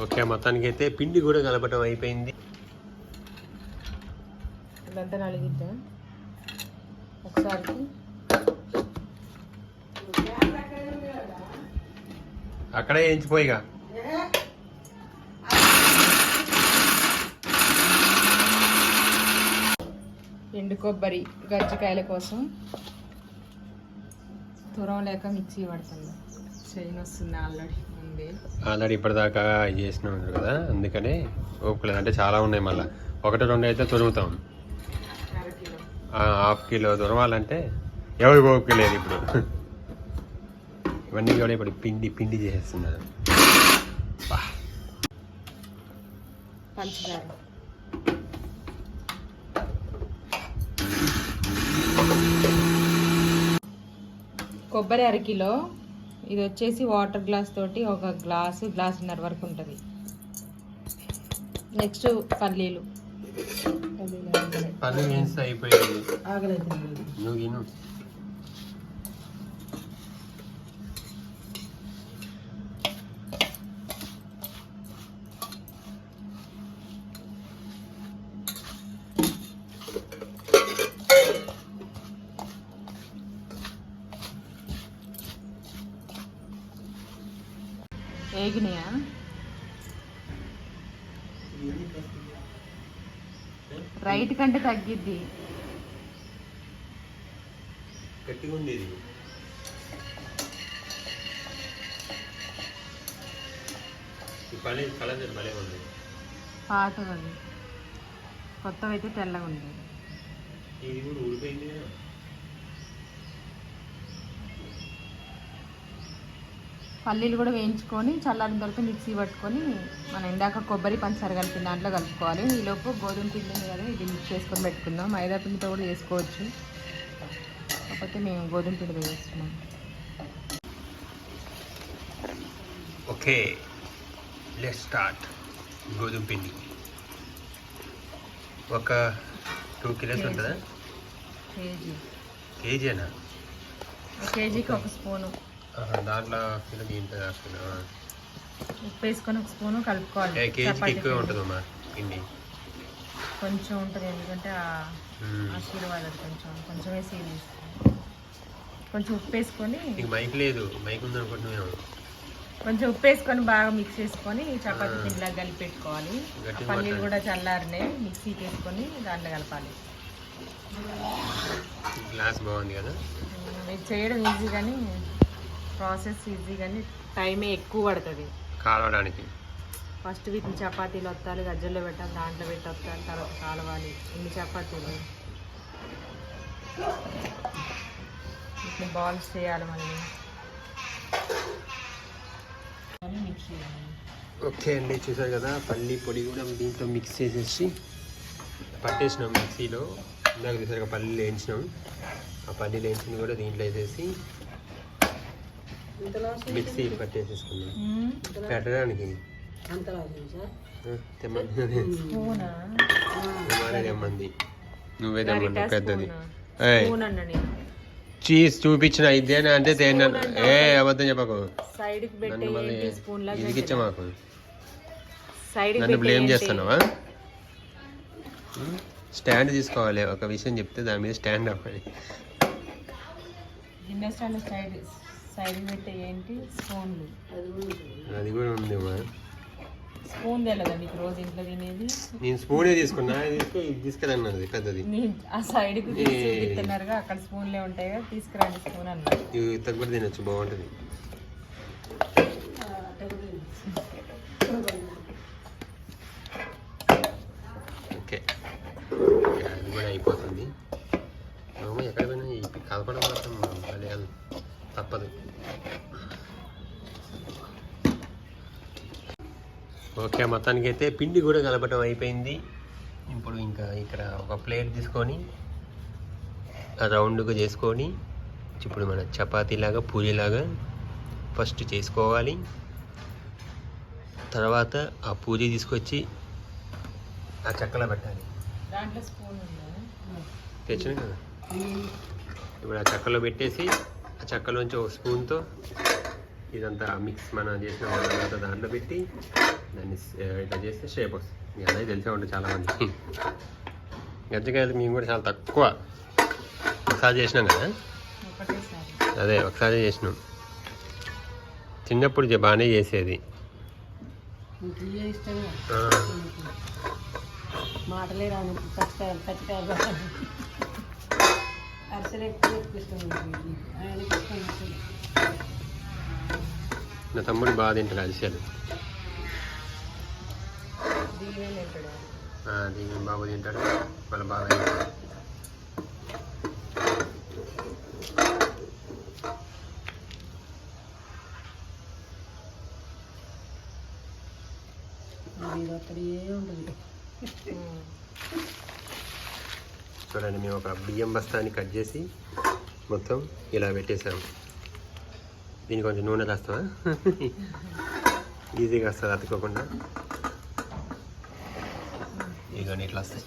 Okay మొత్తానికి అయితే పిండి కూడా కలపటం అయిపోయింది. ఇదంతా నలిగిద్దా. ఒకసారికి. అక్కడే వేయించిపోయిగా ఎండు కొబ్బరి గజ్జికాయల కోసం తురం లేక మిక్సీ పడుతుంది. చైన్ వస్తుంది ఆల్రెడీ. ఆల్రెడీ ఇప్పటిదాకా చేసినాం కదా అందుకనే ఓపికలేదు అంటే చాలా ఉన్నాయి మళ్ళీ. ఒకటి రెండు అయితే తురుముతాం. హాఫ్ కిలో తురమాలంటే ఎవరికి ఓపిక లేదు ఇప్పుడు. ఇవన్నీ కూడా ఇప్పుడు పిండి పిండి చేసేస్తున్నారు. పంచదార. కొబ్బరి అరకిలో ఇది వచ్చేసి వాటర్ గ్లాస్ తోటి ఒక గ్లాసు గ్లాసున్నర వరకు ఉంటుంది. నెక్స్ట్ పల్లీలు. పని వేస్తే వేగినాయా రైట్ కంటే తగ్గిద్ది. గట్టిగా ఉంది ఇది పని కలర్ భలే ఉంది. కొత్తవి అయితే తెల్లగా ఉంది ఇది కూడా ఊడిపోయింది పల్లీలు కూడా వేయించుకొని చల్లారిన తర్వాత మిక్సీ పట్టుకొని మనం ఇందాక కొబ్బరి పంచదార కలిపిన దాంట్లో కలుపుకోవాలి. ఈలోపు గోధుమ పిండి ఉంది కదా ఇది మిక్స్ చేసుకొని పెట్టుకుందాం. మైదా పిండితో కూడా చేసుకోవచ్చు. కాకపోతే మేము గోధుమ పిండితో చేస్తున్నాం. ఓకే లెట్ స్టార్ట్ గోధుమ పిండి. ఒక టూ కిలోస్ ఉంటుందా? కేజీ. కేజీనా? కేజీకి ఒక స్పూను. దాంట్లో దీంట్లో కాకుండా ఉప్పు వేసుకొని ఒక స్పూను కలుపుకోవాలి కేజీకి ఎక్కువ. ఉంటుందమ్మా పిండి కొంచెం ఉంటుంది ఎందుకంటే. ఆశీర్వాదం కొంచెం కొంచెం వేసి కొంచెం ఉప్పు వేసుకొని మైక్ లేదు మైక్ ఉందనుకుంటున్నాను కొంచెం ఉప్పు వేసుకొని బాగా మిక్స్ చేసుకొని చపాతీ. పిండిలా కలిపి పెట్టుకోవాలి గట్టిగా పల్లీలు. కూడా చల్లారినే మిక్సీకి వేసుకొని దాంట్లో కలపాలి గ్లాస్ బాగుంది కదా ఇది చేయడం ఈజీ కానీ ప్రాసెస్ ఈజీ కానీ టైమే ఎక్కువ పడుతుంది. కాలవడానికి. ఫస్ట్ వీటిని చపాతీలు వత్తాలి గజ్జల్లో పెట్టాలి దాంట్లో పెట్టి వత్తాలి తర్వాత కాలవాలి ఇన్ని చపాతీలు. వీటిని బాల్స్ చేయాలి మళ్ళీ. అని మిక్స్ చేయాలి ఓకే అండి చూసారు కదా పల్లి పొడి కూడా దీంట్లో మిక్స్ చేసేసి పట్టేసినాం మిక్సీలో. ఇందాక చూసారు కదా పల్లీలు వేయించినాం. ఆ పల్లీలు వేయించింది కూడా దీంట్లో వేసేసి మిక్సీ పట్టేసేసుకున్నాం. పెట్టడానికి. తెమ్మంది నువ్వే తెమ్మంది పెద్దది. చీజ్ చూపించిన ఇదేనా అంటే తేనా ఏ అబద్ధం చెప్పకు. ఇదికిచ్చా మాకు? సైడ్ నన్ను బ్లేమ్ చేస్తున్నావా? స్టాండ్ తీసుకోవాలి ఒక విషయం చెప్తే దాని మీద స్టాండ్ అవ్వాలి. సైడ్ పెట్టే ఏంటి? స్పూన్లు. అది కూడా ఉంది మా స్పూన్ తెలియదా మీకు రోజు ఇంట్లో తినేది? నేను స్పూనే తీసుకున్నా. తీసుకెళ్ళన్నది పెద్దది. ఆ సైడ్కు. చూపిస్తున్నారుగా అక్కడ స్పూన్లే ఉంటాయి కదా తీసుకురండి స్పూన్ అన్న ఇవి తినొచ్చు బాగుంటుంది. ఓకే. అది కూడా అయిపోతుంది. అమ్మ ఎక్కడ పోయినా ఈ కలపడం మాత్రం తప్పదు. ఓకే మొత్తానికి అయితే పిండి కూడా కలపటం అయిపోయింది. ఇప్పుడు ఇంకా ఇక్కడ ఒక ప్లేట్ తీసుకొని రౌండ్గా చేసుకొని ఇప్పుడు మన చపాతీలాగా పూరీలాగా ఫస్ట్ చేసుకోవాలి. తర్వాత ఆ పూరి తీసుకొచ్చి ఆ చెక్కలో పెట్టాలి. తెచ్చిన కదా. ఇప్పుడు ఆ చెక్కలో పెట్టేసి ఆ చెక్కలోంచి ఒక స్పూన్తో ఇదంతా మిక్స్ మనం చేసిన తర్వాత దాంట్లో పెట్టి దాన్ని ఇట్లా చేస్తే షేప్ వస్తుంది. అదే తెలిసే ఉంటుంది చాలామంది. గజ్జకాయలు మేము కూడా చాలా తక్కువ ఒకసారి చేసినాం కదా? అదే ఒకసారి చేసినాం. చిన్నప్పుడు బాగానే చేసేది. మాటలే రాను నా తమ్ముడు బాగా తింటాడు అరిసెలు దీని బాబు తింటాడు. వాళ్ళ బాగా తింటాడు. ఉంటుంది. చూడండి మేము ఒక బియ్యం బస్తాని కట్ చేసి మొత్తం ఇలా పెట్టేసాము దీనికి కొంచెం నూనె రాస్తావా ఈజీగా వస్తుంది అతుక్కోకుండా. ఇదిగోండి ఇట్లా వస్తాయి.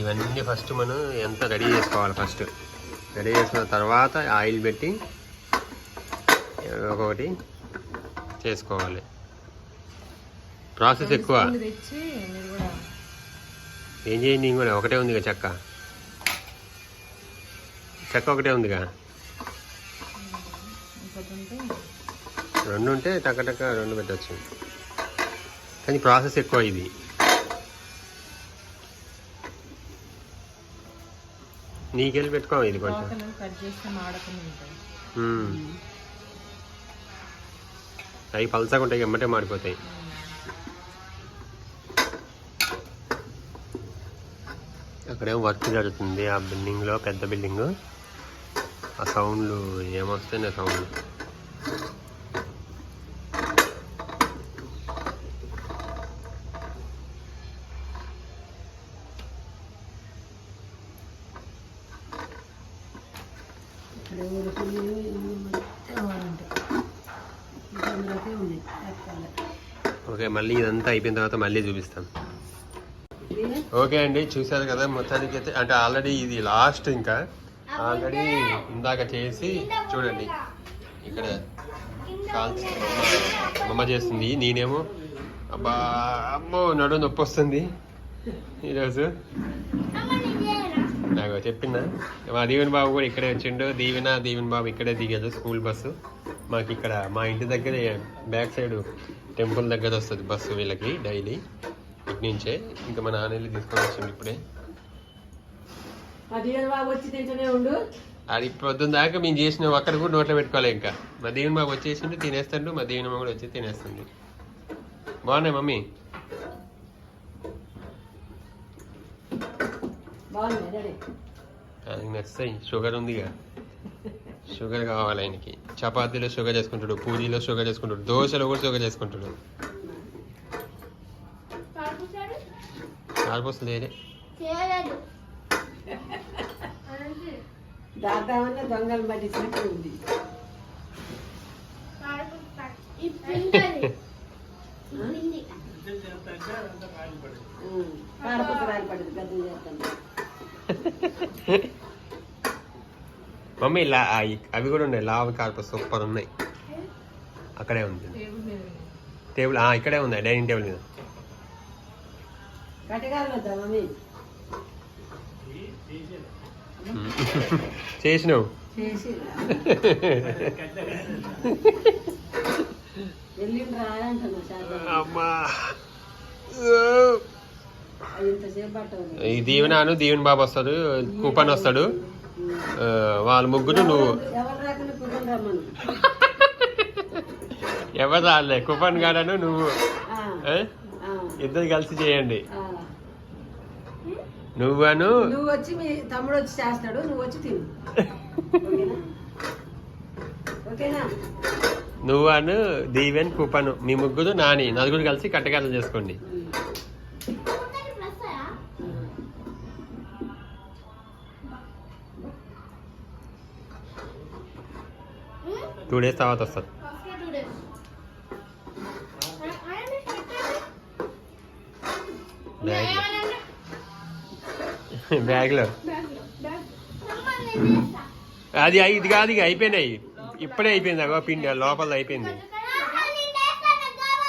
ఇవన్నీ ఫస్ట్ మనం ఎంత రెడీ చేసుకోవాలి ఫస్ట్? రెడీ చేసుకున్న తర్వాత ఆయిల్ పెట్టి ఒక్కొక్కటి చేసుకోవాలి. ప్రాసెస్ ఎక్కువ స్పూన్లు తెచ్చి మీరు కూడా ఏం చేయండి నేను కూడా ఒకటే ఉందిగా చెక్క. చెక్క ఒకటే ఉందిగా? రెండు ఉంటే టక్క టక్క రెండు పెట్టచ్చు. కానీ ప్రాసెస్ ఎక్కువ ఇది. నీకెళ్ళి పెట్టుకో ఇది కొంచెం. అవి పలసగా ఉంటాయి. ఎమ్మటే మాడిపోతాయి. అక్కడేమో వర్క్ జరుగుతుంది? ఆ బిల్డింగ్లో పెద్ద బిల్డింగ్ ఆ సౌండ్లు ఏమొస్తాయి సౌండ్లు ఇక్కడ ఎక్కాలి ఓకే మళ్ళీ ఇదంతా అయిపోయిన తర్వాత మళ్ళీ చూపిస్తాం. ఓకే అండి చూశారు కదా మొత్తానికి అయితే అంటే ఆల్రెడీ ఇది లాస్ట్ ఇంకా. ఆల్రెడీ ఇందాక చేసి చూడండి. ఇక్కడ కాల్చి అమ్మ అమ్మ చేస్తుంది నేనేమో. అబ్బా అమ్మో నడు నొప్పి వస్తుంది ఈరోజు. నాకు చెప్పిందా మా దీవెన్ బాబు కూడా ఇక్కడే వచ్చిండు. దీవెన దీవెన్ బాబు ఇక్కడే దిగాడు స్కూల్ బస్సు. మాకు ఇక్కడ మా ఇంటి దగ్గరే బ్యాక్ సైడ్ టెంపుల్ దగ్గర వస్తుంది బస్సు వీళ్ళకి డైలీ. ఇటు నుంచే ఇంకా మా నాన్న వెళ్ళి తీసుకొని వచ్చిండు ఇప్పుడే. దీవెన అది పొద్దున్న దాకా మేము చేసిన ఒక్కరు కూడా నోట్లో పెట్టుకోలే ఇంకా. మా దీవెన బాబు వచ్చేసిండు తినేస్తాడు మా దీవెనమ్మ కూడా వచ్చి తినేస్తుంది. బాగున్నాయి మమ్మీ? ఆయనకి నచ్చుతాయి షుగర్ ఉందిగా. షుగర్ కావాలి ఆయనకి. చపాతీలో షుగర్ చేసుకుంటాడు పూరీలో షుగర్ చేసుకుంటాడు దోశలో కూడా షుగర్ చేసుకుంటాడు. దాదామన్నా దొంగలు పట్టించినట్టు ఉంది. గద్దె చేస్తాను. మమ్మీ లా ఆ ఈ- అవి కూడా ఉన్నాయి. లావ్ కార్పస్ సూపర్ ఉన్నాయి. అక్కడే ఉంది. టేబుల్ ఇక్కడే ఉంది డైనింగ్ టేబుల్ మీద. చేసినావు? అమ్మా. ఈ దీవెనాను దీవెన్ బాబు వస్తాడు కూపన్ వస్తాడు. వాళ్ళ ముగ్గురు నువ్వు ఎవరు రాలే కూపన్ గాడను నువ్వు. ఇద్దరు కలిసి చేయండి. నువ్వును? నువ్వు వచ్చి మీ తమ్ముడు వచ్చి చేస్తాడు నువ్వు వచ్చి తిను. ఓకేనా? నువ్వును దీవెన్ కూపన్ మీ ముగ్గురు నాని నలుగురు కలిసి కట్టకాయలు చేసుకోండి. టూ డేస్ తర్వాత వస్తారు బ్యాగ్లో అది ఇది కాదు ఇక అయిపోయినాయి. ఇప్పుడే అయిపోయింది అగో పిండి లోపల అయిపోయింది.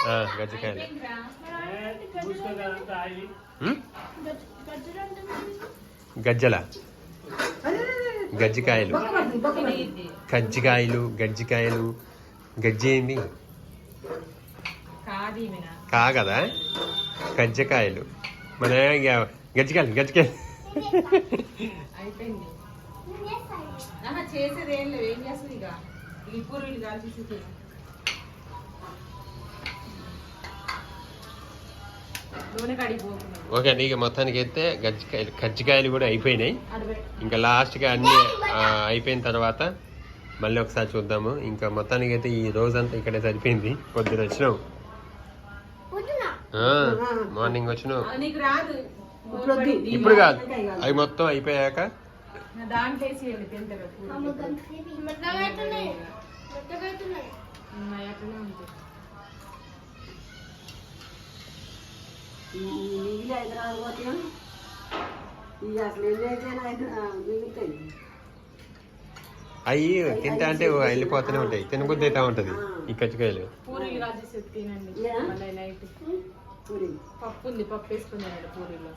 గజ్జికాయలు? గజ్జల. గజ్జికాయలు. కజ్జికాయలు గజ్జికాయలు. గజ్జి ఏంది? కా కదా కజ్జికాయలు. మన గజ్జికాయలు గజ్జికాయలు. అయిపోయింది. చేసేది ఏం లేదు ఏం చేస్తుంది ఇక? ఈ. నూనె కడిగిపోతున్నాం ఓకే నీకు మొత్తానికి అయితే గజ్జికాయలు కజ్జికాయలు కూడా అయిపోయినాయి. ఇంకా లాస్ట్గా అన్నీ అయిపోయిన తర్వాత మళ్ళీ ఒకసారి చూద్దాము. ఇంకా మొత్తానికి అయితే ఈ రోజంతా ఇక్కడే సరిపోయింది. పొద్దున వచ్చినావు ఆ, మార్నింగ్ వచ్చినావు నీకు రాదు. ఇప్పుడు కాదు. అవి మొత్తం అయిపోయాక అయితే అవి తింటా అంటే వెళ్ళిపోతూనే ఉంటాయి. తినబుద్ధి అవుతా ఉంటది. ఈ కజ్జికాయలు పూరీలు తినండి. నైట్ పూరి. పప్పు ఉంది పప్పు వేసుకున్నాడు పూరీలో